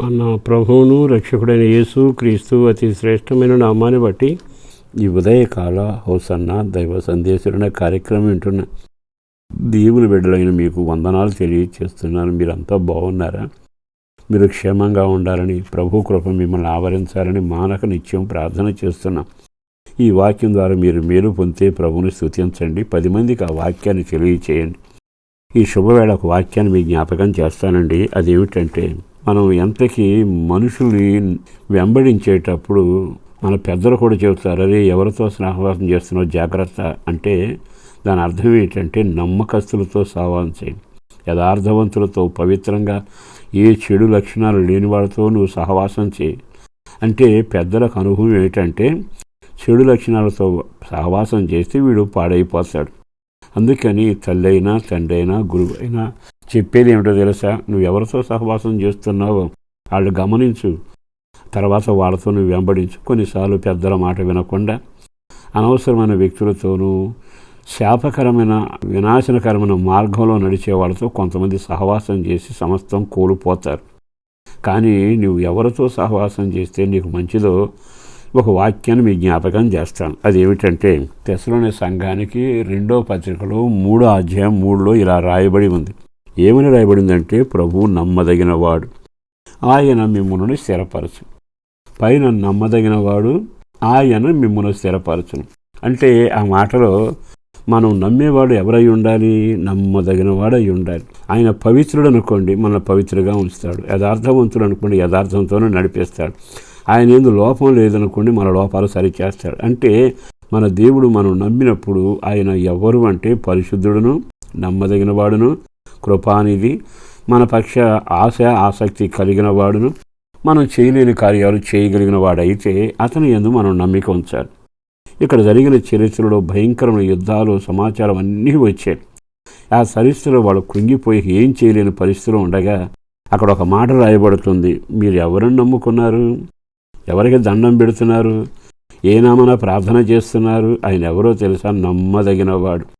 మన ప్రభువును రక్షకుడైన యేసు క్రీస్తు అతి శ్రేష్టమైన నామాన్ని బట్టి ఈ ఉదయకాల హోసన్న దైవ సందేశులైన కార్యక్రమం వింటున్న. దేవుని బిడ్డలైన మీకు వందనాలు తెలియచేస్తున్నాను. మీరంతా బాగున్నారా? మీరు క్షేమంగా ఉండాలని ప్రభు కృప మిమ్మల్ని ఆవరించాలని మానక నిత్యం ప్రార్థన చేస్తున్నాం. ఈ వాక్యం ద్వారా మీరు మేలు పొందితే ప్రభుని స్థుతించండి పది మందికి ఆ వాక్యాన్ని తెలియచేయండి. ఈ శుభవేళ ఒక వాక్యాన్ని మీ జ్ఞాపకం చేస్తానండి. అదేమిటంటే మనం ఎంతకీ మనుషుల్ని వెంబడించేటప్పుడు మన పెద్దలు కూడా చెబుతారు అరే ఎవరితో స్నేహవాసం చేస్తున్నావు? జాగ్రత్త. అంటే దాని అర్థం ఏంటంటే నమ్మకస్తులతో సహవాసం చేయండి యథార్థవంతులతో పవిత్రంగా ఏ చెడు లక్షణాలు లేని వాళ్ళతో నువ్వు సహవాసం చేయి. అంటే పెద్దలకు అనుభవం ఏంటంటే చెడు లక్షణాలతో సహవాసం చేస్తే వీడు పాడైపోతాడు. అందుకని తల్లైనా అయినా తండ్రి అయినా గురువు అయినా చెప్పేది ఏమిటో తెలుసా? నువ్వు ఎవరితో సహవాసం చేస్తున్నావో వాళ్ళు గమనించు. తర్వాత వాళ్ళతో నువ్వు వెంబడించు. కొన్నిసార్లు పెద్దల మాట వినకుండా అనవసరమైన వ్యక్తులతోనూ శాపకరమైన వినాశనకరమైన మార్గంలో నడిచే వాళ్ళతో కొంతమంది సహవాసం చేసి సమస్తం కోల్పోతారు. కానీ నువ్వు ఎవరితో సహవాసం చేస్తే నీకు మంచిదో ఒక వాక్యాన్ని మీ జ్ఞాపకం చేస్తాను. అదేమిటంటే తెసలోని సంఘానికి రెండో పత్రికలో మూడో అధ్యాయం మూడులో ఇలా రాయబడి ఉంది. ఏమని రాయబడిందంటే ప్రభువు నమ్మదగిన వాడు ఆయన మిమ్మల్ని స్థిరపరచు పైన నమ్మదగినవాడు ఆయన మిమ్మల్ని స్థిరపరచును. అంటే ఆ మాటలో మనం నమ్మేవాడు ఎవరై ఉండాలి? నమ్మదగిన అయి ఉండాలి. ఆయన పవిత్రుడు అనుకోండి మన పవిత్రుగా ఉంచుతాడు. యథార్థవంతుడు అనుకోండి యథార్థంతోనే నడిపిస్తాడు. ఆయన ఏందు లోపం లేదనుకోండి మన లోపాలు సరిచేస్తాడు. అంటే మన దేవుడు మనం నమ్మినప్పుడు ఆయన ఎవరు అంటే పరిశుద్ధుడును నమ్మదగినవాడును కృపానిధి. మన పక్ష ఆశ ఆసక్తి కలిగిన వాడును. మనం చేయలేని కార్యాలు చేయగలిగిన వాడైతే అతని ఎందు మనం నమ్మిక ఉంచాలి. ఇక్కడ జరిగిన చరిత్రలో భయంకరమైన యుద్ధాలు సమాచారం అన్నీ వచ్చాయి. ఆ సరిస్థితిలో వాళ్ళు కృంగిపోయి ఏం చేయలేని పరిస్థితిలో ఉండగా అక్కడ ఒక మాట రాయబడుతుంది. మీరు ఎవరిని నమ్ముకున్నారు? ఎవరికి దండం పెడుతున్నారు? ఏ నామన ప్రార్థన చేస్తున్నారు? ఆయన ఎవరో తెలుసా? నమ్మదగినవాడు.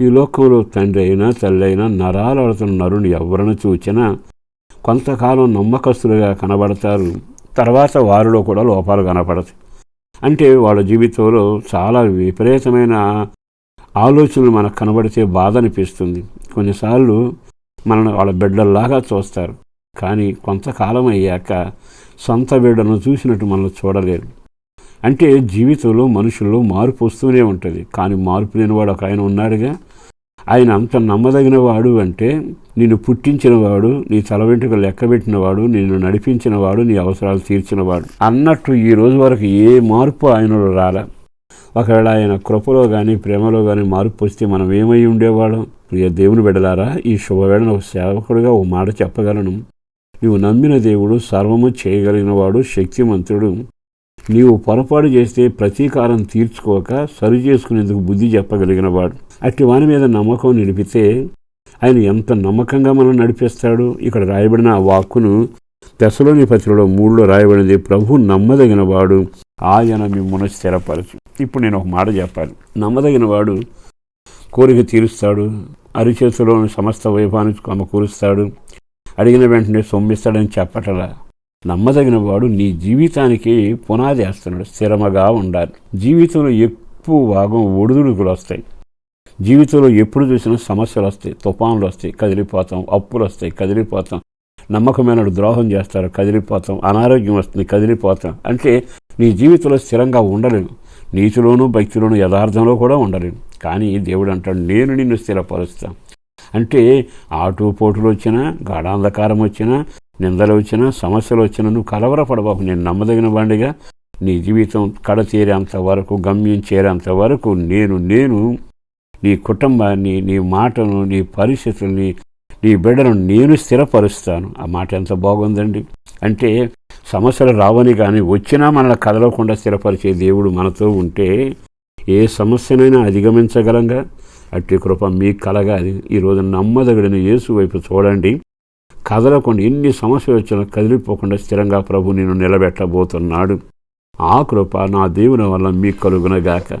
ఈ లోకంలో తండ్రి అయినా తల్లి అయినా నరాలు ఆడుతున్న నరుని ఎవరిని చూచినా కొంతకాలం నమ్మకస్తులుగా కనబడతారు. తర్వాత వారిలో కూడా లోపాలు కనపడతాయి. అంటే వాళ్ళ జీవితంలో చాలా విపరీతమైన ఆలోచనలు మనకు కనబడితే బాధ అనిపిస్తుంది. కొన్నిసార్లు మనల్ని వాళ్ళ బిడ్డల్లాగా చూస్తారు. కానీ కొంతకాలం అయ్యాక సొంత బిడ్డను చూసినట్టు మనం చూడలేరు. అంటే జీవితంలో మనుషుల్లో మార్పు వస్తూనే ఉంటుంది. కానీ మార్పు లేనివాడు ఒక ఆయన ఉన్నాడుగా. ఆయన అంత నమ్మదగిన వాడు అంటే నిన్ను పుట్టించినవాడు నీ తల వెంట్రుక లెక్కబెట్టినవాడు నిన్ను నడిపించినవాడు నీ అవసరాలు తీర్చినవాడు అన్నట్టు ఈ రోజు వరకు ఏ మార్పు ఆయనలో రాలే. ఒకవేళ ఆయన కృపలో కానీ ప్రేమలో కానీ మార్పు వస్తే మనం ఏమై ఉండేవాళ్ళం? ప్రియ దేవుని బిడలారా ఈ శుభవేళను ఒక సేవకుడిగా ఒక మాట చెప్పగలను. నీవు నమ్మిన దేవుడు సర్వము చేయగలిగినవాడు శక్తిమంతుడు. నీవు పొరపాటు చేస్తే ప్రతీకారం తీర్చుకోక సరి చేసుకునేందుకు బుద్ధి చెప్పగలిగినవాడు అట్టి వాని మీద నమ్మకం నిలిపితే ఆయన ఎంత నమ్మకంగా మనం నడిపిస్తాడు? ఇక్కడ రాయబడిన ఆ వాక్కును దశలోని పత్రికలో మూడులో రాయబడింది ప్రభు నమ్మదగిన వాడు ఆయన మిమ్మల్ని స్థిరపరచు. ఇప్పుడు నేను ఒక మాట చెప్పాలి. నమ్మదగిన వాడు కోరిక తీరుస్తాడు అరిచేతిలో సమస్త వైభవాన్ని సమకూరుస్తాడు అడిగిన వెంటనే సొమ్మిస్తాడని చెప్పటలా. నమ్మదగిన వాడు నీ జీవితానికి పునాది వేస్తున్నాడు. స్థిరమగా ఉండాలి. జీవితంలో ఎక్కువ భాగం ఒడిదుడుకులు వస్తాయి. జీవితంలో ఎప్పుడు చూసినా సమస్యలు వస్తాయి. తుఫాన్లు వస్తాయి. కదిలిపోతాం. అప్పులు వస్తాయి. కదిలిపోతాం. నమ్మకమైన ద్రోహం చేస్తారు కదిలిపోతాం. అనారోగ్యం వస్తుంది. కదిలిపోతాం. అంటే నీ జీవితంలో స్థిరంగా ఉండలేను నీతిలోనూ భక్తిలోనూ యథార్థంలో కూడా ఉండలేను కానీ దేవుడు అంటాడు నేను నిన్ను స్థిరపరుస్తాను. అంటే ఆటుపోటులు వచ్చినా గాఢాంధకారం వచ్చినా నిందలు వచ్చినా సమస్యలు వచ్చినా నువ్వు కలవరపడబాకు. నేను నమ్మదగిన వాడిగా నీ జీవితం కడ చేరేంత వరకు గమ్యం చేరేంత వరకు నేను నేను నీ కుటుంబాన్ని నీ మాటను నీ పరిస్థితుల్ని నీ బిడ్డను నేను స్థిరపరుస్తాను. ఆ మాట ఎంత బాగుందండి. అంటే సమస్యలు రావని కానీ వచ్చినా మనల్ని కదలకుండా స్థిరపరిచే దేవుడు మనతో ఉంటే ఏ సమస్యనైనా అధిగమించగలంగా. అట్టి కృప మీకు కలగాలి. ఈరోజు నమ్మదగిన యేసు వైపు చూడండి. కదలకుండా ఎన్ని సమస్యలు వచ్చినా కదిలిపోకుండా స్థిరంగా ప్రభు నేను నిలబెట్టబోతున్నాడు. ఆ కృప నా దేవుని వల్ల మీకు కలుగునగాక.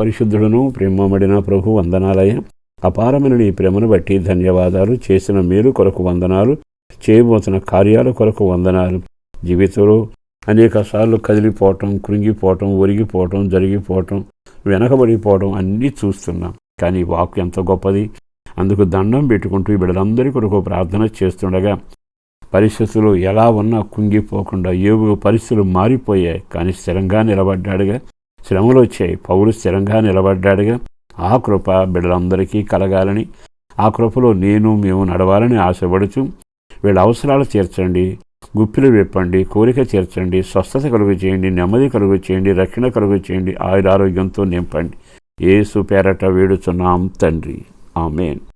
పరిశుద్ధుడును ప్రేమమడిన ప్రభు వందనాలయ అపారమైన నీ ప్రేమను బట్టి ధన్యవాదాలు చేసిన మేలు కొరకు వందనాలు చేయబోతున్న కార్యాల కొరకు వందనాలు. జీవితంలో అనేక సార్లు కదిలిపోవటం కృంగిపోవటం ఒరిగిపోవటం జరిగిపోవటం వెనకబడిపోవడం అన్నీ చూస్తున్నాం. కానీ వాక్ ఎంత గొప్పది? అందుకు దండం పెట్టుకుంటూ వీళ్ళందరి కొరకు ప్రార్థన చేస్తుండగా పరిస్థితులు ఎలా ఉన్నా కుంగిపోకుండా ఏవో పరిస్థితులు మారిపోయాయి. కానీ స్థిరంగా నిలబడ్డాడుగా. శ్రమలు వచ్చాయి. పౌరు స్థిరంగా నిలబడ్డాడుగా. ఆ కృప బిడ్డలందరికీ కలగాలని ఆ కృపలో నేను మేము నడవాలని ఆశపడుచు వీళ్ళ అవసరాలు తీర్చండి గుప్పిలు విప్పండి కోరిక తీర్చండి స్వస్థత కలుగు చేయండి నెమ్మది కలుగు చేయండి రక్షణ కలుగు చేయండి ఆయురారోగ్యంతో నింపండి. ఏసు పేరట వేడుచున్నాం తండ్రి. Amen.